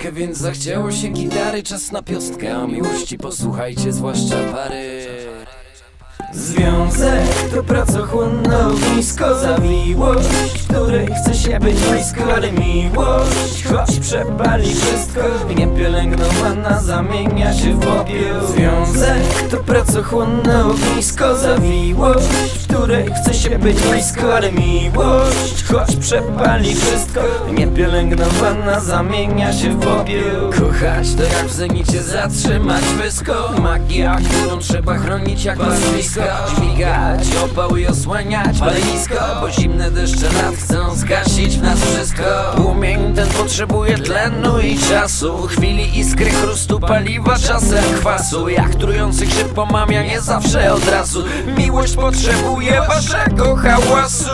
piosenkę, więc zachciało się gitary Czas na piostkę, o miłości posłuchajcie, zwłaszcza pary Związek to pracochłonne ognisko Zawiłość, której chce się być blisko Ale miłość, choć przepali wszystko. Niepielęgnowana zamienia się w popiół Związek to pracochłonne ognisko Zawiłość, której chce się być blisko Ale miłość, choć przepali wszystko. Niepielęgnowana zamienia się w popiół Kochać to jak w zenicie zatrzymać wysko Magia, którą trzeba chronić jak nazwisko Dźwigać opały i osłaniać. Palenisko Bo zimne deszcze lat chcą zgasić w nas wszystko. Płomień ten potrzebuje tlenu i czasu. Chwili iskry chrustu paliwa czasem kwasu. Jak trujący grzyb pomamia nie zawsze od razu. Miłość potrzebuje waszego hałasu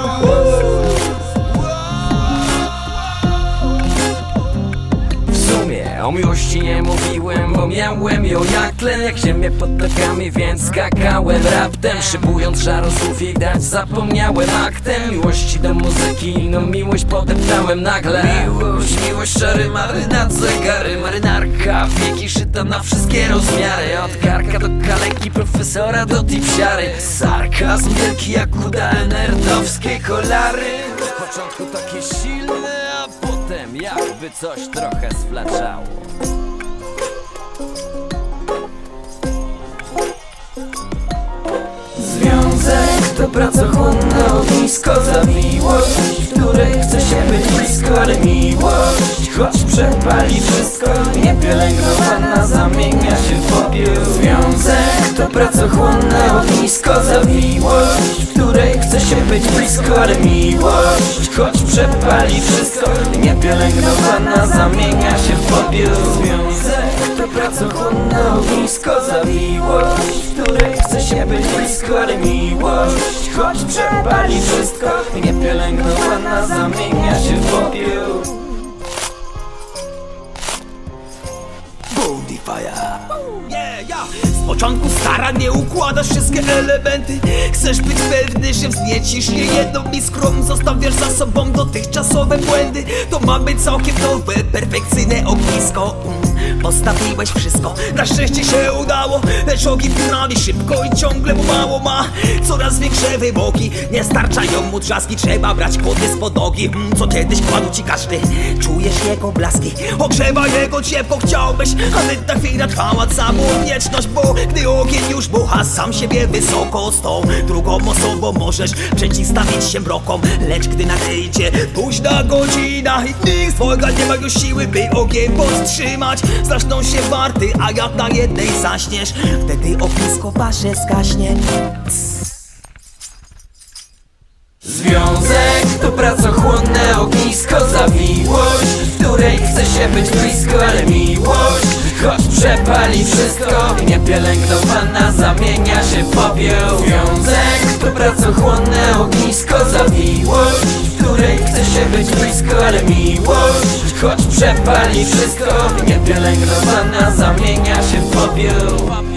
o miłości nie mówiłem, bo miałem ją jak tlen Jak ziemię pod nogami, więc skakałem raptem Szybując żaru słów dać zapomniałem aktem. Miłości do muzyki, no miłość podeptałem nagle. Miłość, miłość, szary marynat, zegary Marynarka, wieki szyta na wszystkie rozmiary. Od karka do kaleki, profesora do tipsiary. Sarkazm wielki jak uda nerdowskie kolary. W początku takie silne, jakby coś trochę sflaczało Związek to pracochłonne ognisko za miłość której chce się być blisko, ale miłość Choć przepali wszystko, niepielęgnowana zamienia się w popiół. Związek to pracochłonne ognisko za miłość której być blisko, ale miłość Choć przepali wszystko, niepielęgnowana zamienia się w popiół Związek to pracochłonne ognisko za miłość W której chce się być blisko, ale miłość Choć przepali wszystko, niepielęgnowana zamienia się w popiół początku starań nie układasz wszystkie elementy. Chcesz być pewny, że wzniecisz je jedną iskrą Zostawiasz za sobą dotychczasowe błędy. To ma być całkiem nowe, perfekcyjne ognisko. Mm, Postawiłeś wszystko, na szczęście się udało. Lecz ogień prawie szybko i ciągle mu mało ma. Coraz większe wymogi, nie starczają mu trzaski. Trzeba brać kłody z podogi, mm, co kiedyś kładł ci każdy Czujesz jego blaski, ogrzewa jego ciepło. Chciałbyś, aby ta chwila trwała całą wieczność Bo gdy ogień już bucha sam siebie wysoko Z tą drugą osobą możesz przeciwstawić się mrokom. Lecz gdy nadejdzie późna godzina I nikt z nie ma już siły, by ogień powstrzymać Zaczną się warty, a jak na jednej zaśniesz. Wtedy ognisko wasze zgaśnie. Związek to pracochłonne ognisko za miłość W której chce się być blisko, ale miłość Choć przepali wszystko, niepielęgnowana zamienia się w popiół Związek to pracochłonne ognisko za miłość W której być blisko, ale miłość Choć przepali wszystko, niepielęgnowana zamienia się w popiół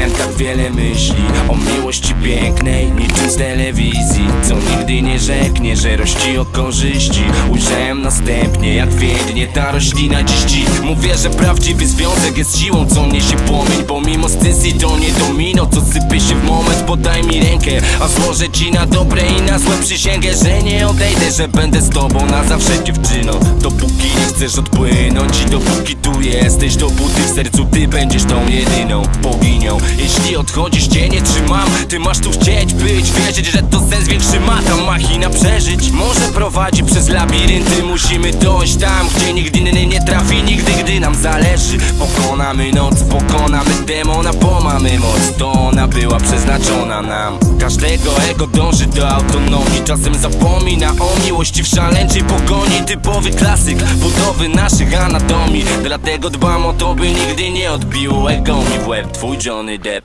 miałem tak wiele myśli O miłości pięknej, niczym z telewizji Co nigdy nie rzeknie, że rości o korzyści. Ujrzałem następnie, jak wiednie ta roślina dziś Mówię, że prawdziwy związek jest siłą, co niesie płomień. Pomimo stysji to nie domino, co sypie się w moment. Podaj mi rękę, a złożę ci na dobre i na złe przysięgę Że nie odejdę, że będę z tobą na zawsze dziewczyno. Dopóki nie chcesz odpłynąć i dopóki tu jesteś Dopóty w sercu ty będziesz tą jedyną boginią Jeśli odchodzisz cię nie trzymam. Ty masz tu chcieć być Wierzyć, że to sens większy ma. Ta machina przeżyć Może prowadzi przez labirynty. Musimy dojść tam, gdzie nikt inny nie trafi. Nigdy, gdy nam zależy Pokonamy noc, pokonamy demona Bo mamy moc, to ona była przeznaczona nam. Każdego ego dąży do autonomii. Czasem zapomina o miłości w szaleńczej pogoni. Typowy klasyk budowy naszych anatomii Dlatego dbam o to, by nigdy nie odbiło ego mi w łeb Twój Johnny dead.